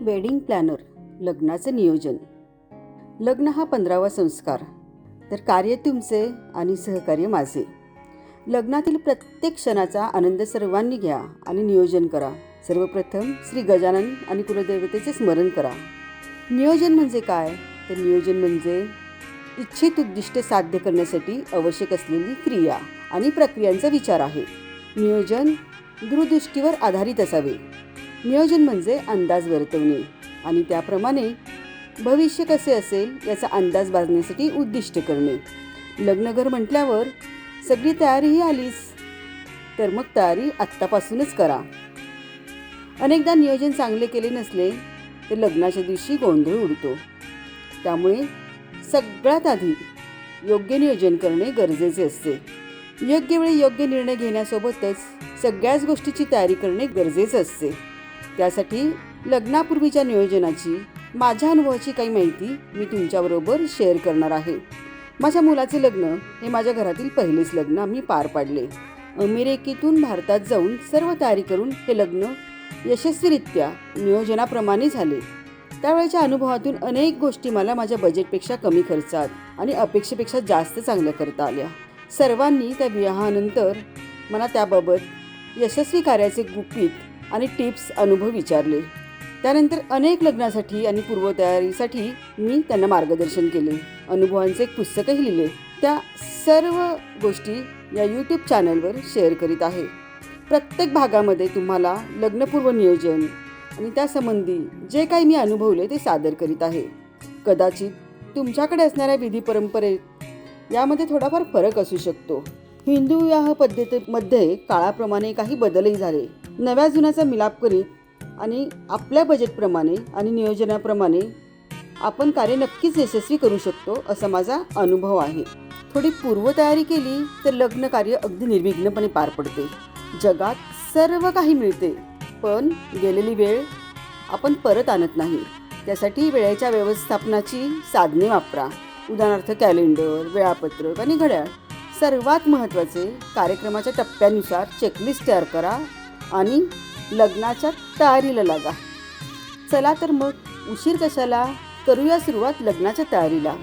Wedding planar लग्नाचं नियोजन. लग्न हा पंधरावा संस्कार. तर कार्य तुमचे आणि सहकार्य माझे. लग्नातील प्रत्येक क्षणाचा आनंद सर्वांनी घ्या आणि नियोजन करा. सर्वप्रथम श्री गजानन आणि कुलदेवतेचे स्मरण करा. नियोजन म्हणजे काय? तर नियोजन म्हणजे इच्छित उद्दिष्ट साध्य करण्यासाठी आवश्यक असलेली क्रिया आणि प्रक्रियांचा विचार आहे. नियोजन दूरदृष्टीवर आधारित असावे. नियोजन म्हणजे अंदाज वर्तवणे. आणि त्याप्रमाणे भविष्य कसे असेल याचा अंदाज बांधण्यासाठी उद्दिष्ट करणे. लग्नघर म्हटल्यावर सगळी तयारीही आलीच. तर मग तयारी आत्तापासूनच करा. अनेकदा नियोजन चांगले केले नसले तर लग्नाच्या दिवशी गोंधळ उडतो. त्यामुळे सगळ्यात आधी योग्य नियोजन करणे गरजेचे असते. योग्य वेळी योग्य निर्णय घेण्यासोबतच सगळ्याच गोष्टीची तयारी करणे गरजेचं असते. त्यासाठी लग्नापूर्वीच्या नियोजनाची माझ्या अनुभवाची काही माहिती मी तुमच्याबरोबर शेअर करणार आहे. माझ्या मुलाचे लग्न हे माझ्या घरातील पहिलेच लग्न आम्ही पार पाडले. अमेरिकेतून भारतात जाऊन सर्व तयारी करून हे लग्न यशस्वीरित्या नियोजनाप्रमाणे झाले. त्यावेळेच्या अनुभवातून अनेक गोष्टी मला माझ्या बजेटपेक्षा कमी खर्चात आणि अपेक्षेपेक्षा जास्त चांगल्या करता आल्या. सर्वांनी त्या विवाहानंतर मला त्याबाबत यशस्वी कार्याचे गुपित आणि टिप्स अनुभव विचारले. त्यानंतर अनेक लग्नासाठी आणि पूर्वतयारीसाठी मी त्यांना मार्गदर्शन केले. अनुभवांचे एक पुस्तकही लिहिले. त्या सर्व गोष्टी या यूट्यूब चॅनलवर शेअर करीत आहे. प्रत्येक भागामध्ये तुम्हाला लग्नपूर्व नियोजन आणि त्यासंबंधी जे काही मी अनुभवले ते सादर करीत आहे. कदाचित तुमच्याकडे असणाऱ्या विधी परंपरेत यामध्ये थोडाफार फरक असू शकतो. हिंदू विवाह पद्धतीमध्ये काळाप्रमाणे काही बदलही झाले. नव्या जुन्याचा मिलाप करीत आणि आपल्या बजेटप्रमाणे आणि नियोजनाप्रमाणे आपण कार्य नक्कीच यशस्वी करू शकतो असा माझा अनुभव आहे. थोडी पूर्वतयारी केली तर लग्न कार्य अगदी निर्विघ्नपणे पार पडते. जगात सर्व काही मिळते पण गेलेली वेळ आपण परत आणत नाही. त्यासाठी वेळेच्या व्यवस्थापनाची साधने वापरा. उदाहरणार्थ कॅलेंडर वेळापत्रक आणि घड्याळ. सर्वात महत्त्वाचे कार्यक्रमाच्या टप्प्यानुसार चेकलिस्ट तयार करा. आणि लग्नाच्या तयारीला लागा. चला तर मग उशीर कशाला? करूया सुरुवात लग्नाच्या तयारीला.